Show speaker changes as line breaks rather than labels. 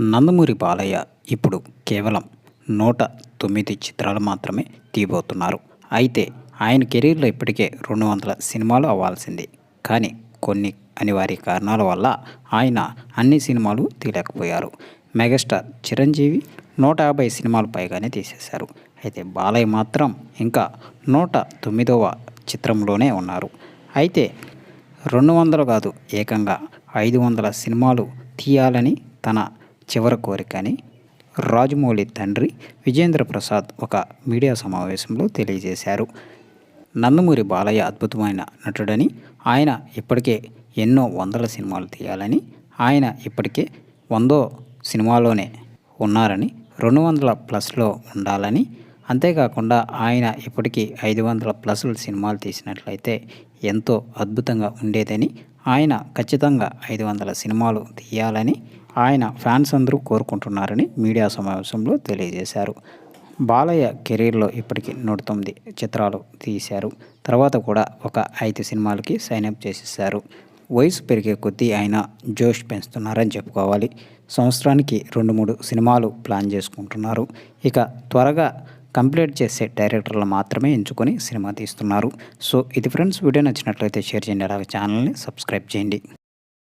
నందమూరి బాలయ్య ఇప్పుడు కేవలం నూట తొమ్మిది చిత్రాలు మాత్రమే తీయబోతున్నారు. అయితే ఆయన కెరీర్లో ఇప్పటికే రెండు వందల సినిమాలు అవ్వాల్సింది. కానీ కొన్ని అనివార్య కారణాల వల్ల ఆయన అన్ని సినిమాలు తీయలేకపోయారు. మెగాస్టార్ చిరంజీవి నూట యాభై సినిమాలు పైగానే తీసేశారు. అయితే బాలయ్య మాత్రం ఇంకా నూట తొమ్మిదవ చిత్రంలోనే ఉన్నారు. అయితే రెండు వందలు కాదు ఏకంగా ఐదు వందల సినిమాలు తీయాలని తన చివరి కోరికని రాజమౌళి తండ్రి విజేంద్ర ప్రసాద్ ఒక మీడియా సమావేశంలో తెలియజేశారు. నందమూరి బాలయ్య అద్భుతమైన నటుడని ఆయన ఇప్పటికే ఎన్నో వందల సినిమాలు తీయాలని ఆయన ఇప్పటికే వందో సినిమాలోనే ఉన్నారని రెండు వందల ప్లస్లో ఉండాలని అంతేకాకుండా ఆయన ఇప్పటికీ ఐదు వందల ప్లస్లు సినిమాలు తీసినట్లయితే ఎంతో అద్భుతంగా ఉండేదని ఆయన ఖచ్చితంగా ఐదు వందల సినిమాలు తీయాలని ఆయన ఫ్యాన్స్ అందరూ కోరుకుంటున్నారని మీడియా సమావేశంలో తెలియజేశారు. బాలయ్య కెరీర్లో ఇప్పటికీ నూట తొమ్మిది చిత్రాలు తీశారు. తర్వాత కూడా ఒక ఐదు సినిమాలకి సైన్అప్ చేసేసారు వయసు పెరిగే కొద్దీ ఆయన జోష్ పెంచుతున్నారని చెప్పుకోవాలి. సంవత్సరానికి రెండు మూడు సినిమాలు ప్లాన్ చేసుకుంటున్నారు. ఇక త్వరగా కంప్లీట్ చేసే డైరెక్టర్లు మాత్రమే ఎంచుకొని సినిమా తీస్తున్నారు. సో ఇది ఫ్రెండ్స్ వీడియో నచ్చినట్లయితే షేర్ చేయండి. అలాగే ఛానల్ని సబ్స్క్రైబ్ చేయండి.